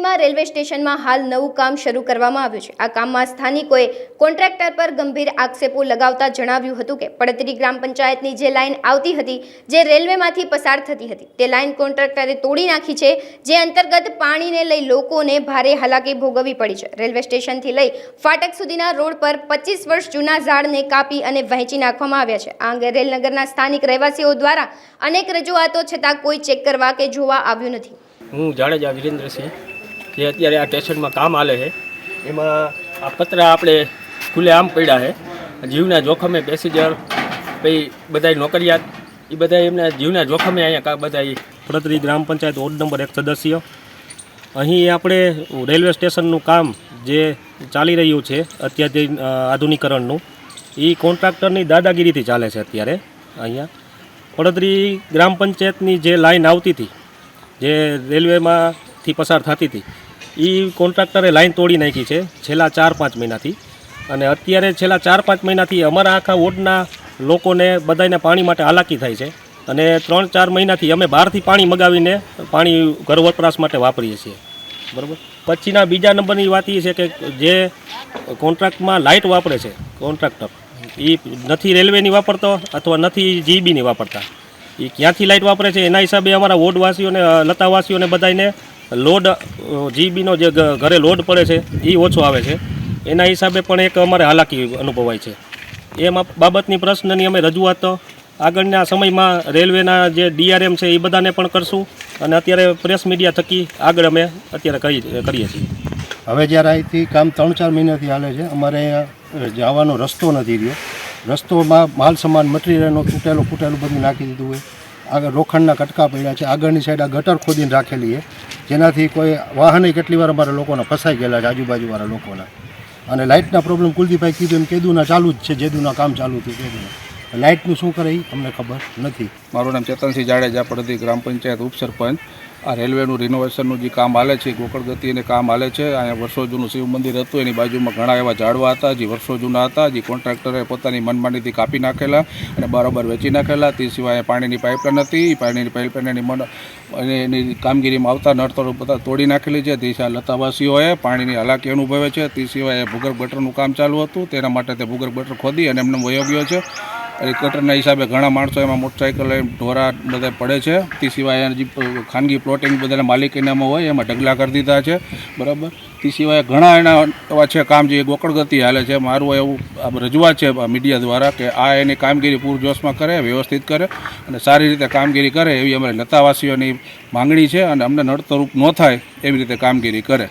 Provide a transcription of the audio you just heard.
પડતરીમાં railway સ્ટેશનમાં હાલ નવું કામ શરૂ કરવામાં આવ્યું છે. આ કામમાં સ્થાનિકોએ કોન્ટ્રાક્ટર પર ગંભીર આક્ષેપો લગાવતા જણાવ્યું હતું કે પડતરી ગ્રામ પંચાયતની જે લાઇન આવતી હતી, જે રેલવેમાંથી પસાર થતી હતી, તે લાઇન કોન્ટ્રાક્ટરે તોડી નાખી છે, જે અંતર્ગત પાણીને લઈ લોકોને ભારે હાલાકી ભોગવવી પડી છે. રેલવે સ્ટેશનથી લઈ ફાટક સુધીના રોડ પર પચીસ વર્ષ જૂના ઝાડને કાપી અને વહેંચી નાખવામાં આવ્યા છે. આ અંગે રેલનગરના સ્થાનિક રહેવાસીઓ દ્વારા અનેક રજૂઆતો છતાં કોઈ ચેક કરવા કે જોવા આવ્યું નથી. હું જાડેજા વિરેન્દ્રસિંહ. જે અત્યારે આ સ્ટેશનમાં કામ આલે છે, એમાં આ પતરા આપણે ખુલ્લે આમ પડ્યા છે. જીવના જોખમે પેસેન્જર પછી બધા નોકરિયાત એ બધા એમના જીવના જોખમે અહીંયા બધા ઈ પડતરી ગ્રામ પંચાયત વોર્ડ નંબર એક સદસ્ય. અહીં આપણે રેલવે સ્ટેશનનું કામ જે ચાલી રહ્યું છે અત્યારે આધુનિકરણનું એ કોન્ટ્રાક્ટરની દાદાગીરીથી ચાલે છે અત્યારે અહીંયા. પડતરી ગ્રામ પંચાયતની જે લાઈન આવતી હતી, જે રેલવેમાંથી પસાર થતી હતી એ કોન્ટ્રાક્ટરે લાઈન તોડી નાખી છે છેલ્લા ચાર પાંચ મહિનાથી. અને અત્યારે છેલ્લા ચાર પાંચ મહિનાથી અમારા આખા વોર્ડના લોકોને બધાને પાણી માટે હાલાકી થાય છે. અને ત્રણ ચાર મહિનાથી અમે બહારથી પાણી મગાવીને પાણી ઘર વપરાશ માટે વાપરીએ છીએ. બરાબર? પછીના બીજા નંબરની વાત એ છે કે જે કોન્ટ્રાક્ટમાં લાઇટ વાપરે છે, કોન્ટ્રાક્ટર એ નથી રેલવેની વાપરતો અથવા નથી જીબીની વાપરતા. એ ક્યાંથી લાઇટ વાપરે છે? એના હિસાબે અમારા વોર્ડવાસીઓને લતાવાસીઓને બધાને લોડ જીબીનો જે ઘરે લોડ પડે છે એ ઓછો આવે છે. એના હિસાબે પણ એક અમારે હાલાકી અનુભવાય છે. એ બાબતની પ્રશ્નની અમે રજૂઆત આગળના સમયમાં રેલવેના જે ડીઆરએમ છે એ બધાને પણ કરશું અને અત્યારે પ્રેસ મીડિયા થકી આગળ અમે અત્યારે કરી, કરીએ છીએ. હવે જ્યારે અહીંથી કામ ત્રણ ચાર મહિનાથી હાલે છે, અમારે જવાનો રસ્તો નથી રહ્યો. રસ્તોમાં માલ સામાન મટીરિયલનો તૂટેલો ફૂટેલું બધું નાખી દીધું હોય. આગળ રોખંડના કટકા પડ્યા છે. આગળની સાઈડ આ ગટર ખોદીને રાખેલી છે. જેનાથી કોઈ વાહને કેટલી વાર અમારા લોકોના ફસાઈ ગયેલા છે, આજુબાજુવાળા લોકોના. અને લાઇટના પ્રોબ્લેમ કુલદીપભાઈ કીધું એમ, કેદુના ચાલુ જ છે, જેદુના કામ ચાલુ થયું, કેદુના. લાઇટનું શું કરે એ અમને ખબર નથી. મારું નામ ચેતનસિંહ જાડેજા પડતી ગ્રામ પંચાયત ઉપસરપંચ. આ રેલવેનું રિનોવેશનનું જે કામ હાલે છે ગોકળ ગતિને કામ હાલે છે, અહીંયા વર્ષો જૂનું શિવ મંદિર હતું, એની બાજુમાં ઘણા એવા ઝાડવા હતા, જે વર્ષો જૂના હતા, જે કોન્ટ્રાક્ટરે પોતાની મનમાનીથી કાપી નાખેલા અને બરાબર વેચી નાખેલા, તે સિવાય પાણીની પાઇપલાઇન હતી. પાણીની પાઇપલાઇનની મન અને એની કામગીરીમાં આવતા નડતરો બધા તોડી નાખેલી છે. તે સિવાય લતાવાસીઓએ પાણીની હાલાકી અનુભવે છે. તે સિવાય ભૂગર્ભ ગટરનું કામ ચાલુ હતું. તેના માટે તે ભૂગર્ભ ગટર ખોદી અને એમને વયો છે. અને કટરના હિસાબે ઘણા માણસો એમાં મોટરસાઇકલ ઢોરા બધા પડે છે. તે સિવાય જે ખાનગી પ્લોટિંગ બધાના માલિક એનામાં હોય, એમાં ઢગલા કરી દીધા છે. બરાબર? તે સિવાય ઘણા એના એવા છે કામ જે ગોકળ ગતિ હાલે છે. મારું એવું રજૂઆત છે મીડિયા દ્વારા કે આ એની કામગીરી પૂરજોશમાં કરે, વ્યવસ્થિત કરે અને સારી રીતે કામગીરી કરે એવી અમારી લતાવાસીઓની માંગણી છે અને અમને નડતરૂપ ન થાય એવી રીતે કામગીરી કરે.